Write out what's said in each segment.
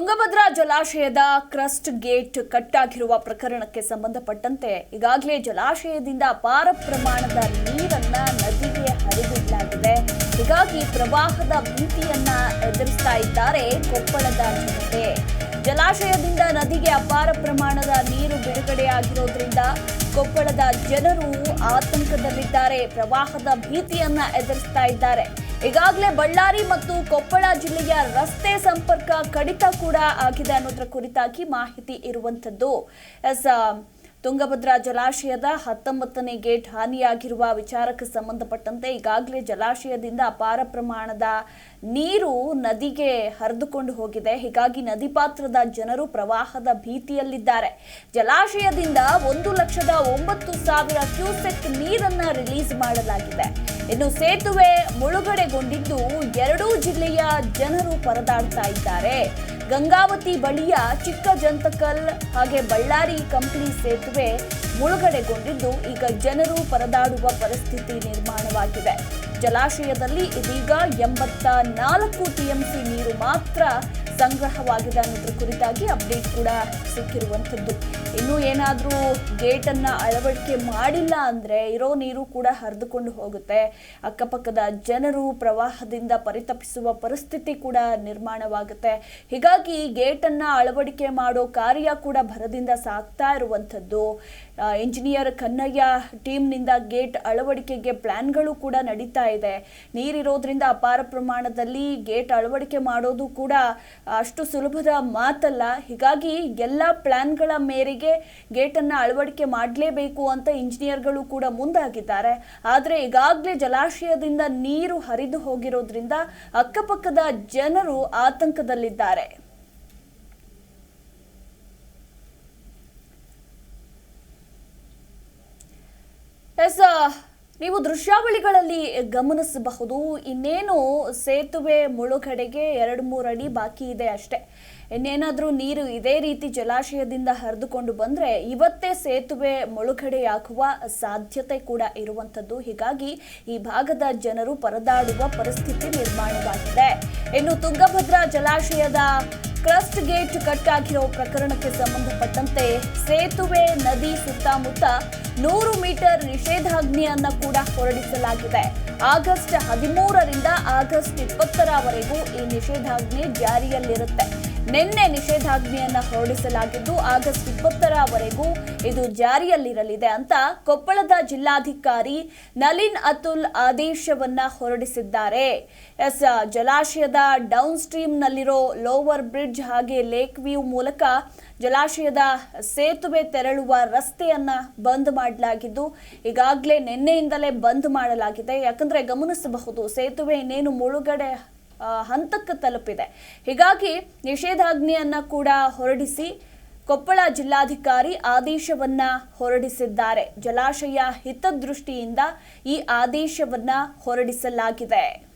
ತುಂಗಭದ್ರಾ ಜಲಾಶಯದ crust gate ಕಟ್ಟಾಗಿರುವ ಪ್ರಕರಣಕ್ಕೆ ಸಂಬಂಧಪಟ್ಟಂತೆ ಈಗಾಗಲೇ ಜಲಾಶಯದಿಂದ ಅಪಾರ ಪ್ರಮಾಣದ ನೀರನ್ನ ನದಿಗೆ ಹರಿಬಿಡಲಾಗಿದೆ ಹೀಗಾಗಿ ಪ್ರವಾಹದ ಭೀತಿಯನ್ನ ಎದುರಿಸ್ತಾ ಇದ್ದಾರೆ ಕೊಪ್ಪಳದ ಜನತೆ. ಜಲಾಶಯದಿಂದ ನದಿಗೆ ಅಪಾರ ಪ್ರಮಾಣದ ನೀರು ಬಿಡುಗಡೆಯಾಗಿರೋದ್ರಿಂದ ಕೊಪ್ಪಳದ ಜನರು ಆತಂಕದಲ್ಲಿದ್ದಾರೆ. ಪ್ರವಾಹದ ಭೀತಿಯನ್ನ ಎದುರಿಸ್ತಾ ಇದ್ದಾರೆ. ಈಗಾಗಲೇ ಬಳ್ಳಾರಿ ಮತ್ತು ಕೊಪ್ಪಳ ಜಿಲ್ಲೆಯ ರಸ್ತೆ ಸಂಪರ್ಕ ಕಡಿತ ಕೂಡ ಆಗಿದೆ ಅನ್ನೋದರ ಕುರಿತಾಗಿ ಮಾಹಿತಿ ಇರುವಂತದ್ದು ಎಸ್ ತುಂಗಭದ್ರಾ ಜಲಾಶಯದ ಹತ್ತೊಂಬತ್ತನೇ ಗೇಟ್ ಹಾನಿಯಾಗಿರುವ ವಿಚಾರಕ್ಕೆ ಸಂಬಂಧಪಟ್ಟಂತೆ ಈಗಾಗಲೇ ಜಲಾಶಯದಿಂದ ಅಪಾರ ಪ್ರಮಾಣದ ನೀರು ನದಿಗೆ ಹರಿದುಕೊಂಡು ಹೋಗಿದೆ. ಹೀಗಾಗಿ ನದಿ ಪಾತ್ರದ ಜನರು ಪ್ರವಾಹದ ಭೀತಿಯಲ್ಲಿದ್ದಾರೆ. ಜಲಾಶಯದಿಂದ ಒಂದು ಲಕ್ಷದ ಒಂಬತ್ತು ಸಾವಿರ ಕ್ಯೂಸೆಕ್ ನೀರನ್ನ ರಿಲೀಸ್ ಮಾಡಲಾಗಿದೆ. ಇನ್ನು ಸೇತುವೆ ಮುಳುಗಡೆಗೊಂಡಿದ್ದು ಎರಡೂ ಜಿಲ್ಲೆಯ ಜನರು ಪರದಾಡ್ತಾ ಇದ್ದಾರೆ. ಗಂಗಾವತಿ ಬಳಿಯ ಚಿಕ್ಕ ಜಂತಕಲ್ ಹಾಗೆ ಬಳ್ಳಾರಿ ಕಂಪ್ಲಿ ಸೇತುವೆ ಮುಳುಗಡೆಗೊಂಡಿದ್ದು, ಈಗ ಜನರು ಪರದಾಡುವ ಪರಿಸ್ಥಿತಿ ನಿರ್ಮಾಣವಾಗಿದೆ. ಜಲಾಶಯದಲ್ಲಿ ಇದೀಗ ಎಂಬತ್ತ ನಾಲ್ಕು ಟಿಎಂಸಿ ನೀರು ಮಾತ್ರ ಸಂಗ್ರಹವಾಗಿದೆ ಅನ್ನೋದ್ರ ಕುರಿತಾಗಿ ಅಪ್ಡೇಟ್ ಕೂಡ ಸಿಕ್ಕಿರುವಂಥದ್ದು. ಇನ್ನೂ ಏನಾದರೂ ಗೇಟನ್ನು ಅಳವಡಿಕೆ ಮಾಡಿಲ್ಲ ಅಂದರೆ ಇರೋ ನೀರು ಕೂಡ ಹರಿದುಕೊಂಡು ಹೋಗುತ್ತೆ. ಅಕ್ಕಪಕ್ಕದ ಜನರು ಪ್ರವಾಹದಿಂದ ಪರಿತಪಿಸುವ ಪರಿಸ್ಥಿತಿ ಕೂಡ ನಿರ್ಮಾಣವಾಗುತ್ತೆ. ಹೀಗಾಗಿ ಗೇಟನ್ನು ಅಳವಡಿಕೆ ಮಾಡೋ ಕಾರ್ಯ ಕೂಡ ಭರದಿಂದ ಸಾಗ್ತಾ ಇರುವಂಥದ್ದು. ಇಂಜಿನಿಯರ್ ಕನ್ನಯ್ಯ ಟೀಮ್ನಿಂದ ಗೇಟ್ ಅಳವಡಿಕೆಗೆ ಪ್ಲಾನ್ಗಳು ಕೂಡ ನಡೀತಾ ಇದೆ. ನೀರಿರೋದ್ರಿಂದ ಅಪಾರ ಪ್ರಮಾಣದಲ್ಲಿ ಗೇಟ್ ಅಳವಡಿಕೆ ಮಾಡೋದು ಕೂಡ ಅಷ್ಟು ಸುಲಭದ ಮಾತಲ್ಲ. ಹೀಗಾಗಿ ಎಲ್ಲ ಪ್ಲಾನ್ಗಳ ಮೇರೆಗೆ ಗೇಟನ್ನು ಅಳವಡಿಕೆ ಮಾಡಲೇಬೇಕು ಅಂತ ಇಂಜಿನಿಯರ್ಗಳು ಕೂಡ ಮುಂದಾಗಿದ್ದಾರೆ. ಆದರೆ ಈಗಾಗಲೇ ಜಲಾಶಯದಿಂದ ನೀರು ಹರಿದು ಹೋಗಿರೋದ್ರಿಂದ ಅಕ್ಕಪಕ್ಕದ ಜನರು ಆತಂಕದಲ್ಲಿದ್ದಾರೆ. ಎಸ್ ನೀವು ದೃಶ್ಯಾವಳಿಗಳಲ್ಲಿ ಗಮನಿಸಬಹುದು. ಇನ್ನೇನು ಸೇತುವೆ ಮುಳುಗಡೆಗೆ ಎರಡು ಮೂರು ಅಡಿ ಬಾಕಿ ಇದೆ ಅಷ್ಟೇ. ಇನ್ನೇನಾದರೂ ನೀರು ಇದೇ ರೀತಿ ಜಲಾಶಯದಿಂದ ಹರಿದುಕೊಂಡು ಬಂದರೆ ಇವತ್ತೇ ಸೇತುವೆ ಮುಳುಗಡೆಯಾಗುವ ಸಾಧ್ಯತೆ ಕೂಡ ಇರುವಂಥದ್ದು. ಹೀಗಾಗಿ ಈ ಭಾಗದ ಜನರು ಪರದಾಡುವ ಪರಿಸ್ಥಿತಿ ನಿರ್ಮಾಣವಾಗಿದೆ. ಇನ್ನು ತುಂಗಭದ್ರಾ ಜಲಾಶಯದ ಕ್ರಸ್ಟ್ ಗೇಟ್ ಕಟ್ಟಾಗಿರೋ ಪ್ರಕರಣಕ್ಕೆ ಸಂಬಂಧಪಟ್ಟಂತೆ ಸೇತುವೆ ನದಿ ಸುತ್ತಮುತ್ತ ನೂರು ಮೀಟರ್ ನಿಷೇಧಾಜ್ಞೆಯನ್ನು ಕೂಡ ಹೊರಡಿಸಲಾಗಿದೆ. ಆಗಸ್ಟ್ ಹದಿಮೂರರಿಂದ ಆಗಸ್ಟ್ ಇಪ್ಪತ್ತರವರೆಗೂ ಈ ನಿಷೇಧಾಜ್ಞೆ ಜಾರಿಯಲ್ಲಿರುತ್ತೆ. ನಿನ್ನೆ ನಿಷೇಧಾಜ್ಞೆಯನ್ನ ಹೊರಡಿಸಲಾಗಿದ್ದು ಆಗಸ್ಟ್ ಇಪ್ಪತ್ತರವರೆಗೂ ಇದು ಜಾರಿಯಲ್ಲಿರಲಿದೆ ಅಂತ ಕೊಪ್ಪಳದ ಜಿಲ್ಲಾಧಿಕಾರಿ ನಲಿನ್ ಅತುಲ್ ಆದೇಶವನ್ನ ಹೊರಡಿಸಿದ್ದಾರೆ. ಎಸ್, ಜಲಾಶಯದ ಡೌನ್ ಸ್ಟ್ರೀಮ್ ನಲ್ಲಿರೋ ಲೋವರ್ ಬ್ರಿಡ್ಜ್ ಹಾಗೆ ಲೇಕ್ ವ್ಯೂ ಮೂಲಕ ಜಲಾಶಯದ ಸೇತುವೆ ತೆರಳುವ ರಸ್ತೆಯನ್ನ ಬಂದ್ ಮಾಡಲಾಗಿದ್ದು, ಈಗಾಗಲೇ ನಿನ್ನೆಯಿಂದಲೇ ಬಂದ್ ಮಾಡಲಾಗಿದೆ. ಯಾಕಂದ್ರೆ ಗಮನಿಸಬಹುದು, ಸೇತುವೆ ಇನ್ನೇನು ಮುಳುಗಡೆ ಹಂತಕ್ಕೆ ತಲುಪಿದೆ. ಹೀಗಾಗಿ ನಿಷೇಧಾಜ್ಞೆಯನ್ನ ಕೂಡ ಹೊರಡಿಸಿ ಕೊಪ್ಪಳ ಜಿಲ್ಲಾಧಿಕಾರಿ ಆದೇಶವನ್ನ ಹೊರಡಿಸಿದ್ದಾರೆ. ಜಲಾಶಯ ಹಿತದೃಷ್ಟಿಯಿಂದ ಈ ಆದೇಶವನ್ನ ಹೊರಡಿಸಲಾಗಿದೆ.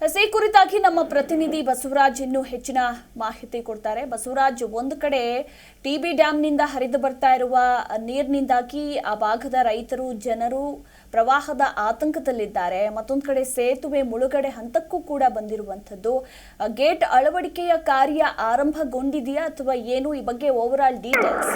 ಈ ಕುರಿತಾಗಿ ನಮ್ಮ ಪ್ರತಿನಿಧಿ ಬಸವರಾಜ್ ಇನ್ನೂ ಹೆಚ್ಚಿನ ಮಾಹಿತಿ ಕೊಡ್ತಾರೆ. ಬಸವರಾಜ್, ಒಂದು ಕಡೆ ಟಿಬಿ ಡ್ಯಾಂನಿಂದ ಹರಿದು ಬರ್ತಾ ಇರುವ ನೀರಿನಿಂದಾಗಿ ಆ ಭಾಗದ ರೈತರು, ಜನರು ಪ್ರವಾಹದ ಆತಂಕದಲ್ಲಿದ್ದಾರೆ. ಮತ್ತೊಂದು ಕಡೆ ಸೇತುವೆ ಮುಳುಗಡೆ ಹಂತಕ್ಕೂ ಕೂಡ ಬಂದಿರುವಂಥದ್ದು. ಗೇಟ್ ಅಳವಡಿಕೆಯ ಕಾರ್ಯ ಆರಂಭಗೊಂಡಿದೆಯಾ ಅಥವಾ ಏನು? ಈ ಬಗ್ಗೆ ಓವರ್ ಆಲ್ ಡೀಟೇಲ್ಸ್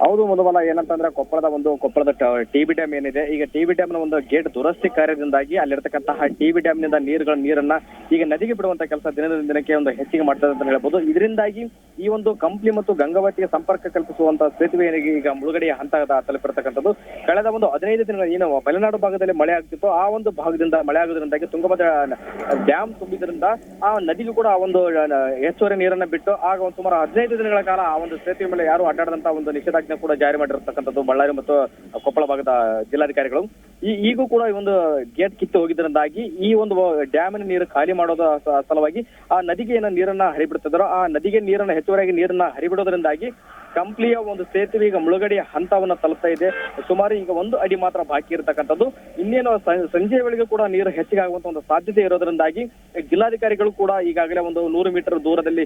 ಹೌದು ಮಧುಬಲ, ಏನಂತಂದ್ರೆ ಕೊಪ್ಪಳದ ಒಂದು ಕೊಪ್ಪಳದ ಟಿಬಿ ಡ್ಯಾಮ್ ಏನಿದೆ, ಈಗ ಟಿಬಿ ಡ್ಯಾಮ್ನ ಒಂದು ಗೇಟ್ ದುರಸ್ತಿ ಕಾರ್ಯದಿಂದಾಗಿ ಅಲ್ಲಿರ್ತಕ್ಕಂತಹ ಟಿಬಿ ಡ್ಯಾಮ್ನಿಂದ ನೀರುಗಳ, ನೀರನ್ನ ಈಗ ನದಿಗೆ ಬಿಡುವಂತ ಕೆಲಸ ದಿನದಿಂದ ದಿನಕ್ಕೆ ಒಂದು ಹೆಚ್ಚಿಗೆ ಮಾಡ್ತದೆ ಅಂತ ಹೇಳ್ಬೋದು. ಇದರಿಂದಾಗಿ ಈ ಒಂದು ಕಂಪ್ಲಿ ಮತ್ತು ಗಂಗಾವತಿಗೆ ಸಂಪರ್ಕ ಕಲ್ಪಿಸುವಂತಹ ಸೇತುವೆ ಈಗ ಮುಳುಗಡೆಯ ಹಂತ ತಲುಪಿರ್ತಕ್ಕಂಥದ್ದು. ಕಳೆದ ಒಂದು ಹದಿನೈದು ದಿನಗಳ ಏನು ಮಲೆನಾಡು ಭಾಗದಲ್ಲಿ ಮಳೆ ಆಗ್ತಿತ್ತು, ಆ ಒಂದು ಭಾಗದಿಂದ ಮಳೆ ಆಗೋದ್ರಿಂದಾಗಿ ತುಂಗಭದ್ರಾ ಡ್ಯಾಮ್ ತುಂಬಿದ್ರಿಂದ ಆ ನದಿಗೂ ಕೂಡ ಆ ಒಂದು ಹೆಚ್ಚುವರಿ ನೀರನ್ನ ಬಿಟ್ಟು, ಆಗ ಒಂದು ಸುಮಾರು ಹದಿನೈದು ದಿನಗಳ ಕಾಲ ಆ ಒಂದು ಸೇತುವೆ ಮೇಲೆ ಯಾರು ಅಡ್ಡಾಡದಂತ ಒಂದು ನಿಷೇಧಾಜ್ಞೆ ಕೂಡ ಜಾರಿ ಮಾಡಿರ್ತಕ್ಕಂಥದ್ದು ಬಳ್ಳಾರಿ ಮತ್ತು ಕೊಪ್ಪಳ ಭಾಗದ ಜಿಲ್ಲಾಧಿಕಾರಿಗಳು. ಈ, ಈಗೂ ಕೂಡ ಈ ಒಂದು ಗೇಟ್ ಕಿತ್ತು ಹೋಗಿದ್ದರಿಂದಾಗಿ ಈ ಒಂದು ಡ್ಯಾಮಿನ ನೀರು ಖಾಲಿ ಮಾಡೋದ ಸಲುವಾಗಿ ಆ ನದಿಗೆ ಏನ ನೀರನ್ನ ಹರಿಬಿಡ್ತಿದ್ದಾರೋ ಆ ನದಿಗೆ ನೀರನ್ನ, ಹೆಚ್ಚುವರಿಯಾಗಿ ನೀರನ್ನ ಹರಿಬಿಡೋದ್ರಿಂದಾಗಿ ಕಂಪ್ಲಿಯ ಒಂದು ಸೇತುವೆ ಈಗ ಮುಳುಗಡೆಯ ಹಂತವನ್ನ ತಲುಪ್ತಾ ಇದೆ. ಸುಮಾರು ಈಗ ಒಂದು ಅಡಿ ಮಾತ್ರ ಬಾಕಿ ಇರತಕ್ಕಂಥದ್ದು. ಇನ್ನೇನು ಸಂಜೆ ವೇಳೆಗೆ ಕೂಡ ನೀರು ಹೆಚ್ಚಿಗೆ ಆಗುವಂತ ಒಂದು ಸಾಧ್ಯತೆ ಇರೋದ್ರಿಂದಾಗಿ ಜಿಲ್ಲಾಧಿಕಾರಿಗಳು ಕೂಡ ಈಗಾಗಲೇ ಒಂದು ನೂರು ಮೀಟರ್ ದೂರದಲ್ಲಿ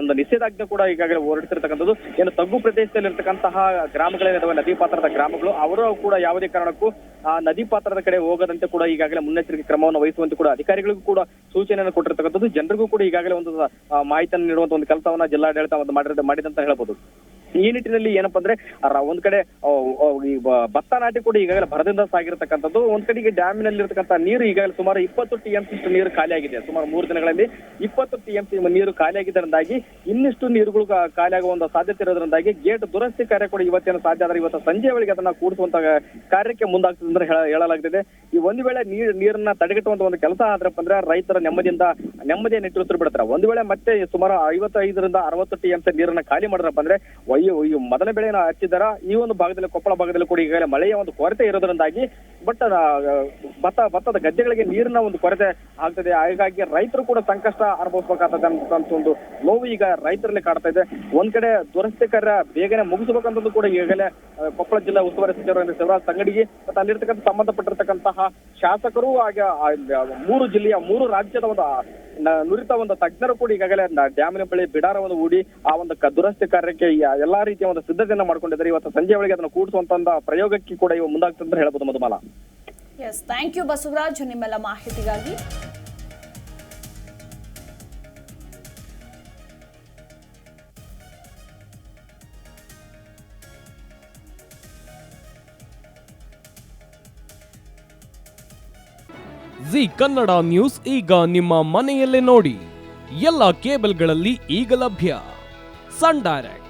ಒಂದು ನಿಷೇಧಾಜ್ಞೆ ಕೂಡ ಈಗಾಗಲೇ ಹೊರಡಿಸಿರ್ತಕ್ಕಂಥದ್ದು. ಏನು ತಗ್ಗು ಪ್ರದೇಶದಲ್ಲಿ ಇರ್ತಕ್ಕಂತಹ ಗ್ರಾಮಗಳೇನಿದಾವೆ ನದಿ ಪಾತ್ರದ ಗ್ರಾಮಗಳು, ಅವರು ಕೂಡ ಯಾವುದೇ ಕಾರಣಕ್ಕೂ ಆ ನದಿ ಪಾತ್ರದ ಕಡೆ ಹೋಗದಂತೆ ಕೂಡ ಈಗಾಗಲೇ ಮುನ್ನೆಚ್ಚರಿಕೆ ಕ್ರಮವನ್ನು ವಹಿಸುವಂತೆ ಕೂಡ ಅಧಿಕಾರಿಗಳಿಗೂ ಕೂಡ ಸೂಚನೆಯನ್ನು ಕೊಟ್ಟಿರ್ತಕ್ಕಂಥದ್ದು. ಜನರಿಗೂ ಕೂಡ ಈಗಾಗಲೇ ಒಂದು ಮಾಹಿತಿಯನ್ನು ನೀಡುವಂತ ಒಂದು ಕೆಲಸವನ್ನ ಜಿಲ್ಲಾಡಳಿತ ಒಂದು ಮಾಡಿದ, ಮಾಡಿದಂತ ಹೇಳ್ಬೋದು. ಈ ನಿಟ್ಟಿನಲ್ಲಿ ಏನಪ್ಪಾ ಅಂದ್ರೆ ಒಂದ್ ಕಡೆ ಭತ್ತ ನಾಟಿ ಕೂಡ ಈಗಾಗಲೇ ಭರದಿಂದ ಸಾಗಿರ್ತಕ್ಕಂಥದ್ದು, ಒಂದ್ ಕಡೆಗೆ ಡ್ಯಾಮಿನಲ್ಲಿ ಇರತಕ್ಕಂಥ ನೀರು ಈಗಾಗಲೇ ಸುಮಾರು ಇಪ್ಪತ್ತು ಟಿ ಎಂ ನೀರು ಖಾಲಿಯಾಗಿದೆ ಸುಮಾರು ಮೂರು ದಿನಗಳಲ್ಲಿ ಇಪ್ಪತ್ತು ಟಿ ಎಂ ನೀರು ಖಾಲಿ ಆಗಿದ್ದರಿಂದಾಗಿ ಇನ್ನಿಷ್ಟು ನೀರುಗಳು ಖಾಲಿಯಾಗುವ ಒಂದು ಸಾಧ್ಯತೆ ಇರೋದ್ರಿಂದಾಗಿ ಗೇಟ್ ದುರಸ್ತಿ ಕಾರ್ಯ ಕೂಡ ಇವತ್ತೇನು ಸಾಧ್ಯ ಆದ್ರೆ ಇವತ್ತು ಸಂಜೆ ವೇಳೆಗೆ ಅದನ್ನ ಕೂಡಿಸುವಂತ ಕಾರ್ಯಕ್ಕೆ ಮುಂದಾಗ್ತದೆ ಅಂದ್ರೆ ಹೇಳ- ಹೇಳಲಾಗ್ತಿದೆ. ಈ ಒಂದು ವೇಳೆ ನೀರ್ ನೀರನ್ನ ತಡೆಗಟ್ಟುವಂತ ಒಂದು ಕೆಲಸ ಆದ್ರಪ್ಪ ಅಂದ್ರೆ ರೈತರ ನೆಮ್ಮದಿಯಿಂದ, ನೆಮ್ಮದಿಯ ನಿಟ್ಟುತ್ತರ ಬಿಡ್ತಾರೆ ಒಂದು ವೇಳೆ ಮತ್ತೆ ಸುಮಾರು ಐವತ್ತೈದರಿಂದ ಅರವತ್ತು ಟಿ ಎಂ ನೀರನ್ನ ಖಾಲಿ ಮಾಡಿದ್ರಪ್ಪ ಅಂದ್ರೆ ಈ ಮೊದಲ ಬೆಳೆನ ಹಚ್ಚಿದಾರ ಈ ಒಂದು ಭಾಗದಲ್ಲಿ, ಕೊಪ್ಪಳ ಭಾಗದಲ್ಲಿ ಕೂಡ ಈಗಾಗಲೇ ಮಳೆಯ ಒಂದು ಕೊರತೆ ಇರೋದ್ರಿಂದಾಗಿ ಬಟ್ ಭತ್ತ, ಭತ್ತದ ಗದ್ದೆಗಳಿಗೆ ನೀರಿನ ಒಂದು ಕೊರತೆ ಆಗ್ತದೆ. ಹಾಗಾಗಿ ರೈತರು ಕೂಡ ಸಂಕಷ್ಟ ಅನುಭವಿಸಬೇಕಾಗ್ತದೆ ಅಂತ ಒಂದು ನೋವು ಈಗ ರೈತರಲ್ಲಿ ಕಾಡ್ತಾ ಇದೆ. ಒಂದ್ ಕಡೆ ದುರಸ್ತಿ ಕಾರ್ಯ ಬೇಗನೆ ಮುಗಿಸಬೇಕಂತದ್ದು ಕೂಡ ಈಗಾಗಲೇ ಕೊಪ್ಪಳ ಜಿಲ್ಲಾ ಉಸ್ತುವಾರಿ ಸಚಿವರು ಶಿವರಾಜ್ ತಂಗಡಿಗೆ ಮತ್ತೆ ಅಲ್ಲಿರ್ತಕ್ಕಂಥ ಸಂಬಂಧಪಟ್ಟಿರ್ತಕ್ಕಂತಹ ಶಾಸಕರು ಹಾಗೆ ಮೂರು ಜಿಲ್ಲೆಯ ಮೂರು ರಾಜ್ಯದ ಒಂದು ನುರಿತ ಒಂದು ತಜ್ಞರು ಕೂಡ ಈಗಾಗಲೇ ಡ್ಯಾಮಿನ ಬಳಿ ಬಿಡಾರವನ್ನು ಹೂಡಿ ಆ ಒಂದು ದುರಸ್ತಿ ಕಾರ್ಯಕ್ಕೆ ಎಲ್ಲಾ ರೀತಿಯ ಒಂದು ಸಿದ್ಧತೆಯನ್ನ ಮಾಡ್ಕೊಂಡಿದ್ದಾರೆ. ಇವತ್ತು ಸಂಜೆ ಒಳಗೆ ಅದನ್ನು ಕೂಡಿಸುವಂತ ಪ್ರಯೋಗಕ್ಕೆ ಕೂಡ ಇವು ಮುಂದಾಗ್ತದೆ ಅಂತ ಹೇಳ್ಬೋದು Madhumala yes thank you Basavaraj ನಿಮ್ಮೆಲ್ಲ ಮಾಹಿತಿಗಾಗಿ. ಜಿ ಕನ್ನಡ ನ್ಯೂಸ್ ಈಗ ನಿಮ್ಮ ಮನೆಯಲ್ಲೇ ನೋಡಿ. ಎಲ್ಲ ಕೇಬಲ್ಗಳಲ್ಲಿ ಈಗ ಲಭ್ಯ. ಸನ್ ಡೈರೆಕ್ಟ್